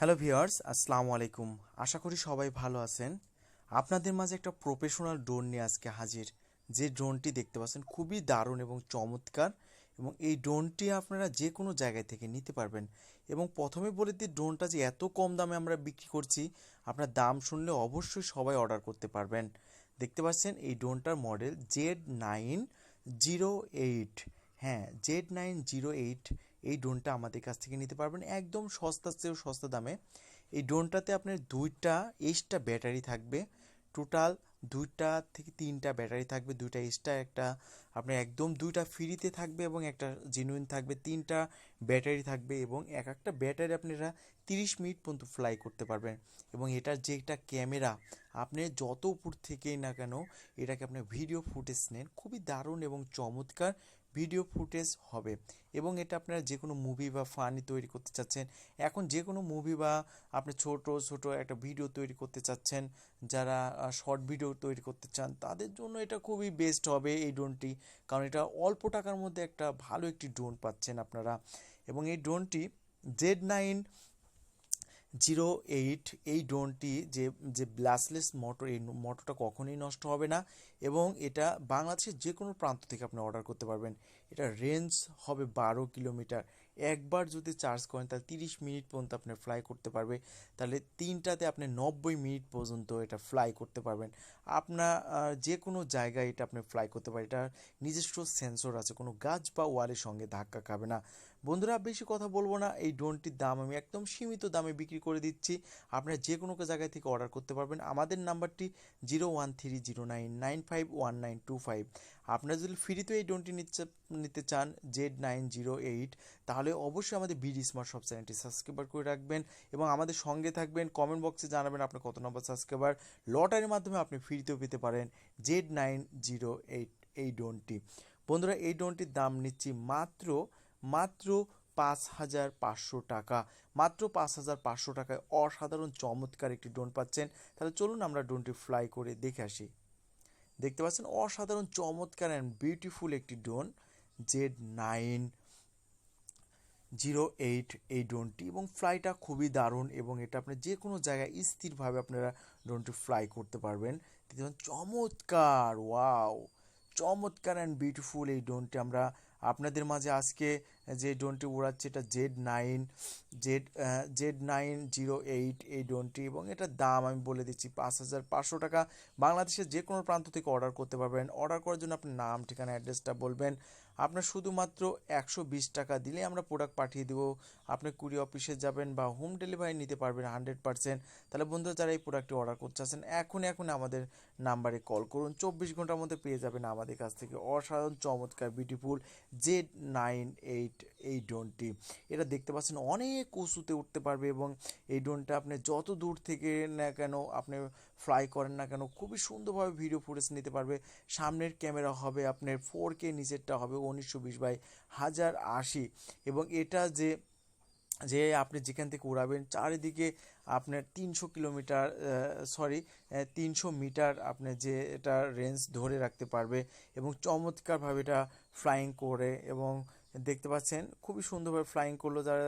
Hello viewers, আসসালামু আলাইকুম। আশা করি সবাই ভালো আছেন। আপনাদের মাঝে একটা প্রফেশনাল ড্রোন নিয়ে আজকে হাজির। যে ড্রোনটি দেখতে পাচ্ছেন খুবই দারুণ এবং চমৎকার এবং এই ড্রোনটি আপনারা যে কোনো জায়গায় থেকে নিতে পারবেন এবং প্রথমে বলে দিই, ড্রোনটা যে এত কম দামে আমরা বিক্রি করছি, আপনার দাম শুনলে অবশ্যই সবাই অর্ডার করতে পারবেন। দেখতে পাচ্ছেন এই ড্রোনটার model Z nine zero eight. হ্যাঁ জেড নাইন জিরো এইট এই ড্রোনটা আমাদের কাছ থেকে নিতে পারবেন একদম সস্তা চেয়েও সস্তা দামে। এই ড্রোনটাতে আপনার দুইটা এক্সট্রা ব্যাটারি থাকবে। টোটাল দুইটা থেকে তিনটা ব্যাটারি থাকবে, দুইটা এক্সট্রা একটা আপনার একদম দুইটা ফ্রিতে থাকবে এবং একটা জেনুইন থাকবে, তিনটা ব্যাটারি থাকবে এবং এক একটা ব্যাটারি আপনারা তিরিশ মিনিট পর্যন্ত ফ্লাই করতে পারবেন এবং এটার যে একটা ক্যামেরা আপনি যত উপর থেকেই না কেন এটাকে আপনার ভিডিও ফুটেজ নেন, খুবই দারুণ এবং চমৎকার ভিডিও ফুটেজ হবে। এবং এটা আপনারা যে কোনো মুভি বা ফানি তৈরি করতে চাচ্ছেন, এখন যে কোনো মুভি বা আপনি ছোট ছোট একটা ভিডিও তৈরি করতে চাচ্ছেন, যারা শর্ট ভিডিও তৈরি করতে চান, তাদের জন্য এটা খুবই বেস্ট হবে এই ড্রোনটি কারণ এটা অল্প টাকার মধ্যে একটা ভালো একটি ড্রোন পাচ্ছেন আপনারা। এবং এই ড্রোনটি জেড নাইন জিরো এইট, এই ড্রোনটি যে যে ব্লাসলেস মোটর, এই মোটরটা কখনোই নষ্ট হবে না এবং এটা বাংলাদেশের যে কোনো প্রান্ত থেকে আপনি অর্ডার করতে পারবেন। এটা রেঞ্জ হবে বারো কিলোমিটার। একবার যদি চার্জ করেন, তাহলে তিরিশ মিনিট পর্যন্ত আপনি ফ্লাই করতে পারবে। তাহলে তিনটাতে আপনি নব্বই মিনিট পর্যন্ত এটা ফ্লাই করতে পারবেন। আপনার যে কোনো জায়গায় এটা আপনি ফ্লাই করতে পারেন। এটার নিজস্ব সেন্সর আছে, কোনো গাছ বা ওয়ালের সঙ্গে ধাক্কা খাবে না। বন্ধুরা বেশি কথা বলব না। এই ড্রোনটির দাম আমি একদম সীমিত দামে বিক্রি করে দিচ্ছি। আপনারা যে কোনো জায়গায় থেকে অর্ডার করতে পারবেন। আমাদের নাম্বারটি zero one three zero nine nine five one nine two five আপনারা যদি ফ্রিতে এই ড্রোনটি নিচ্ছে, নিতে চান জেড নাইন জিরো এইট তাহলে অবশ্যই আমাদের বিডি স্মার্ট সব চ্যানেলটি সাবস্ক্রাইবার করে রাখবেন এবং আমাদের সঙ্গে থাকবেন। কমেন্ট বক্সে জানাবেন আপনার কত নম্বর সাবস্ক্রাইবার লটারির মাধ্যমে আপনি ফ্রিতেও পেতে পারেন জেড নাইন জিরো এইট এই ড্রোনটি। বন্ধুরা, এই ড্রোনটির দাম নিচ্ছি মাত্র মাত্র পাঁচ হাজার পাঁচশো টাকা। মাত্র পাঁচ হাজার পাঁচশো টাকায় অসাধারণ চমৎকার একটি ড্রোন পাচ্ছেন। তাহলে চলুন আমরা ড্রোনটি ফ্লাই করে দেখে আসি। দেখতে পাচ্ছেন অসাধারণ চমৎকার অ্যান্ড বিউটিফুল একটি drone Z nine zero eight এই ড্রোনটি এবং ফ্লাইটা খুবই দারুণ এবং এটা আপনি যে কোনো জায়গায় স্থিরভাবে আপনারা ড্রোনটি ফ্লাই করতে পারবেন। চমৎকার ওয়াও চমৎকার অ্যান্ড বিউটিফুল এই ড্রোনটি আমরা আপনাদের মাঝে আজকে যে ড্রোনটি উড়াচ্ছে, এটা Z nine, Z Z nine zero eight, এই ড্রোনটি এবং এটার দাম আমি বলে দিচ্ছি পাঁচ হাজার পাঁচশো টাকা। বাংলাদেশের যে কোনো প্রান্ত থেকে অর্ডার করতে পারবেন। অর্ডার করার জন্য আপনার নাম, ঠিকানা, অ্যাড্রেসটা বলবেন। আপনার শুধুমাত্র একশো বিশ টাকা দিলে আমরা প্রোডাক্ট পাঠিয়ে দেবো। আপনি কুড়ি অফিসে যাবেন বা হোম ডেলিভারি নিতে পারবেন হান্ড্রেড পার্সেন্ট। তাহলে বন্ধুরা, যারা এই প্রোডাক্টটি অর্ডার করতে চাচ্ছেন এখন এখন আমাদের নাম্বারে কল করুন। চব্বিশ ঘণ্টার মধ্যে পেয়ে যাবেন আমাদের কাছ থেকে অসাধারণ, চমৎকার, বিউটিফুল জেড নাইন এইট এই ড্রোনটি এটা দেখতে পাচ্ছেন, অনেক উঁচুতে উঠতে পারবে এবং এই ড্রোনটা আপনি যত দূর থেকে না কেন আপনি ফ্লাই করেন না কেন, খুবই সুন্দরভাবে ভিডিও ফুটেজ নিতে পারবে। সামনের ক্যামেরা হবে আপনার ফোর কে নিচেরটা হবে উনিশশো বিশ বাই হাজার আশি। এবং এটা যে যে আপনি যেখান থেকে উড়াবেন, চারিদিকে আপনার তিনশো কিলোমিটার সরি তিনশো মিটার আপনি যে এটা রেঞ্জ ধরে রাখতে পারবে এবং চমৎকারভাবে এটা ফ্লাইং করে এবং দেখতে পাচ্ছেন খুবই সুন্দরভাবে ফ্লাইং করল যারা